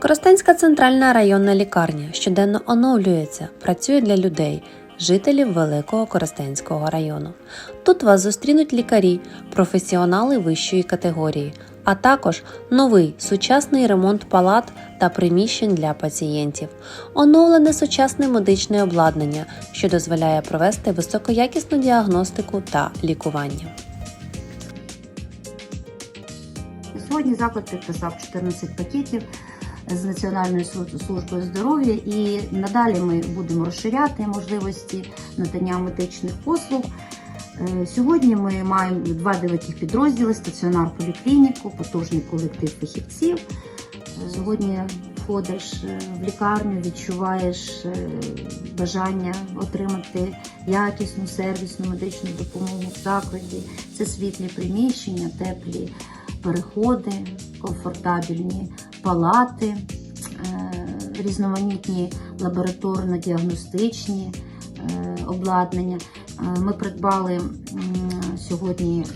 Коростенська центральна районна лікарня щоденно оновлюється, працює для людей, жителів Великого Коростенського району. Тут вас зустрінуть лікарі, професіонали вищої категорії, а також новий сучасний ремонт палат та приміщень для пацієнтів, оновлене сучасне медичне обладнання, що дозволяє провести високоякісну діагностику та лікування. Сьогодні заклад підписав 14 пакетів з Національною службою здоров'я, і надалі ми будемо розширяти можливості надання медичних послуг. Е, Сьогодні ми маємо два великих підрозділи: стаціонар поліклініку, потужний колектив фахівців. Е, Сьогодні входиш е, в лікарню, відчуваєш бажання отримати якісну сервісну медичну допомогу в закладі. Це світлі приміщення, теплі переходи, комфортабельні палати, е, різноманітні лабораторно-діагностичні е, обладнання. Е, Ми придбали сьогодні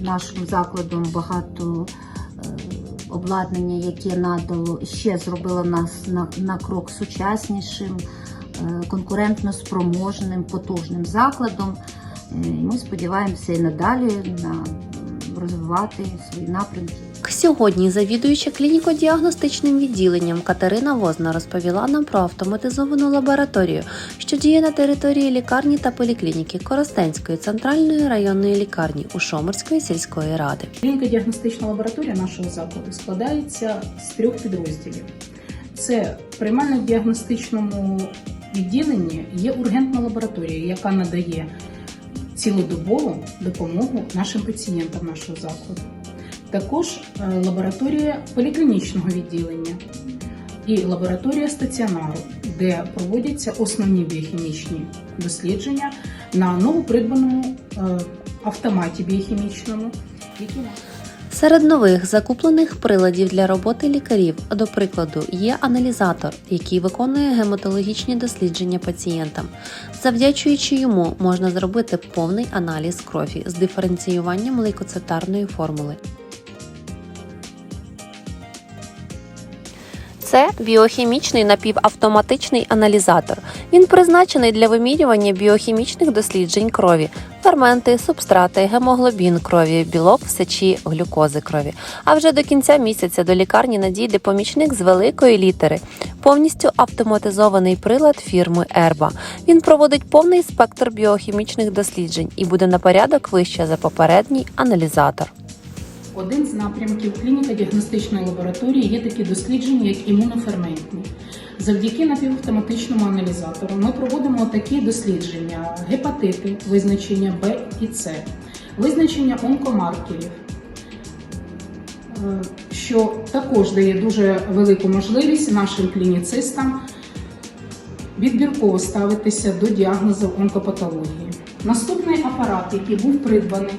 нашим закладом багато обладнання, яке надало ще зробило нас на, на крок сучаснішим, конкурентно спроможним, потужним закладом. Ми сподіваємося і надалі на розвивати свої напрямки. Сьогодні завідуюча клініко-діагностичним відділенням Катерина Возна розповіла нам про автоматизовану лабораторію, що діє на території лікарні та поліклініки Коростенської центральної районної лікарні Ушомирської сільської ради. Клініка діагностична лабораторія нашого закладу складається з трьох підрозділів. Це приймально-діагностичному відділенні є ургентна лабораторія, яка надає цілодобову допомогу нашим пацієнтам нашого закладу. Також е, лабораторія поліклінічного відділення і лабораторія стаціонару, де проводяться основні біохімічні дослідження на новопридбаному е, автоматі біохімічному, Серед нових закуплених приладів для роботи лікарів, до прикладу, є аналізатор, який виконує гематологічні дослідження пацієнтам. Завдячуючи йому, можна зробити повний аналіз крові з диференціюванням лейкоцитарної формули. Це біохімічний напівавтоматичний аналізатор. Він призначений для вимірювання біохімічних досліджень крові, ферменти, субстрати, гемоглобін крові, білок сечі, глюкози крові. А вже до кінця місяця до лікарні надійде помічник з великої літери, повністю автоматизований прилад фірми Ерба. Він проводить повний спектр біохімічних досліджень і буде на порядок вище за попередній аналізатор. Один з напрямків клініко-діагностичної лабораторії є такі дослідження, як імуноферментні. Завдяки напівавтоматичному аналізатору ми проводимо такі дослідження: гепатити, визначення Б і С, визначення онкомаркерів, е, що також дає дуже велику можливість нашим клініцистам відбірково ставитися до діагнозу онкопатології. Наступний апарат, який був придбаний,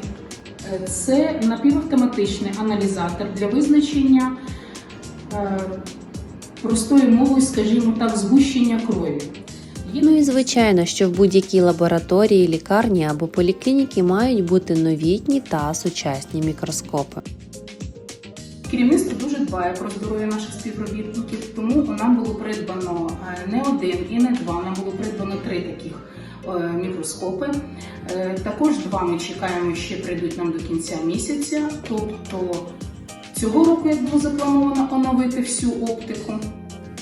це напівавтоматичний аналізатор для визначення е, простою мовою, скажімо так, згущення крові. Ну і звичайно, що в будь-якій лабораторії, лікарні або поліклініки мають бути новітні та сучасні мікроскопи. Керівництво дуже дбає про здоров'я наших співробітників, тому нам було придбано е, не один і не два, нам було придбано три таких мікроскопи. Е, Також два ми чекаємо, ще прийдуть нам до кінця місяця. Тобто цього року, як було заплановано оновити всю оптику,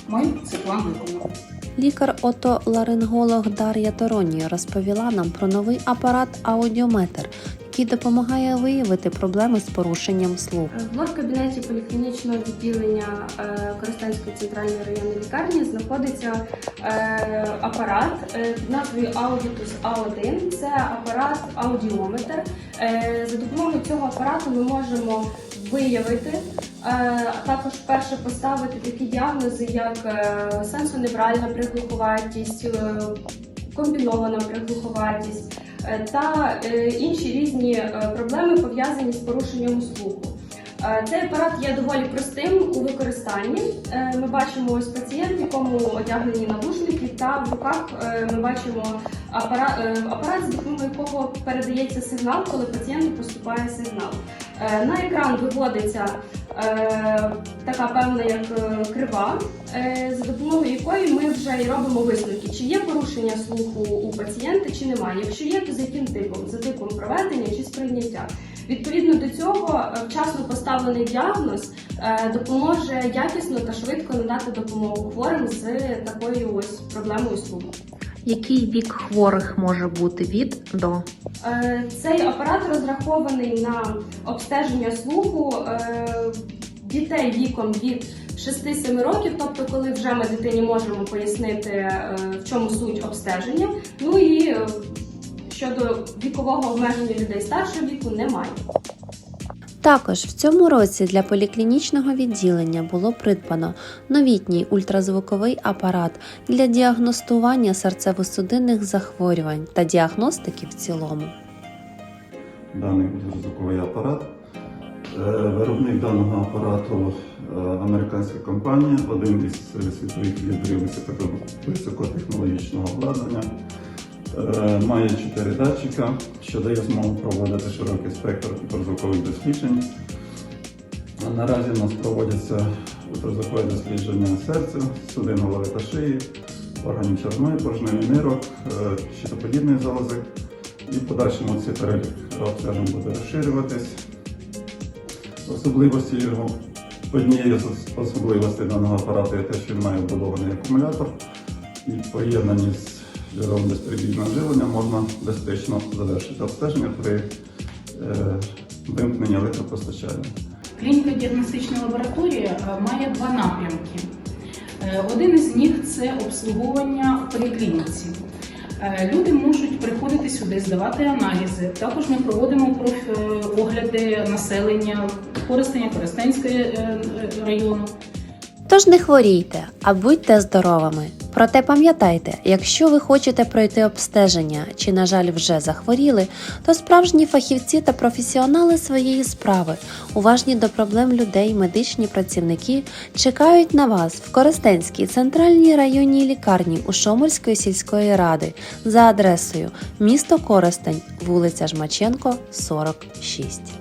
ми цей план виконали. Лікар-отоларинголог Дар'я Тороні розповіла нам про новий апарат аудіометр, який допомагає виявити проблеми з порушенням слуху. В лор-кабінеті поліклінічного відділення е, Коростенської центральної районної лікарні знаходиться е, апарат е, під назвою Auditus A1. Це апарат аудіометр. Е, За допомогою цього апарату ми можемо виявити, е, а також вперше поставити такі діагнози, як е, сенсоневральна приглуховатість, е, комбінована приглуховатість е, та е, інші різні е, проблеми пов'язані з порушенням слуху. Е, Цей апарат є доволі простим у використанні. Е, Ми бачимо ось пацієнт, якому одягнені навушники, та в руках е, ми бачимо апарат, е, апарат, з допомогою якого передається сигнал, коли пацієнту поступає сигнал. Е, На екран виводиться е, така певна як е, крива, за допомогою якої ми вже і робимо висновки, чи є порушення слуху у пацієнта, чи немає. Якщо є, то за яким типом? За типом проведення чи сприйняття. Відповідно до цього, вчасно поставлений діагноз допоможе якісно та швидко надати допомогу хворим з такою ось проблемою слуху. Який вік хворих може бути від до? Е, Цей апарат розрахований на обстеження слуху е, дітей віком від 6-7 років, тобто коли вже ми дитині можемо пояснити, е, в чому суть обстеження. Ну і щодо вікового обмеження людей старшого віку немає. Також в цьому році для поліклінічного відділення було придбано новітній ультразвуковий апарат для діагностування серцево-судинних захворювань та діагностики в цілому. даний ультразвуковий апарат. Е, Виробник даного апарату е, американська компанія, один із світових лідерів високотехнологічного обладнання. Е, Має чотири датчика, що дає змогу проводити широкий спектр ультразвукових досліджень. Наразі у нас проводяться ультразвукове дослідження серця, судин голови та шиї, органів червоної порожнини нирок, е, щитоподібної залози. І в подальшому цей перелік обстежень буде розширюватись. Особливості його, однією з особливостей даного апарату є те, що він має вбудований акумулятор, і в поєднанні з джерелом безперебійного живлення можна безпечно завершити обстеження при е, вимкненні електропостачання. Клініка діагностична лабораторія е, має два напрямки. Е, Один із них це обслуговування в поліклініці. Люди можуть приходити сюди, здавати аналізи. Також ми проводимо огляди населення Коростеня, Коростенського району. Тож не хворійте, а будьте здоровими. Проте пам'ятайте, якщо ви хочете пройти обстеження чи, на жаль, вже захворіли, то справжні фахівці та професіонали своєї справи, уважні до проблем людей, медичні працівники чекають на вас в Коростенській центральній районній лікарні у Шомельської сільської ради за адресою місто Коростень, вулиця Жмаченко, 46.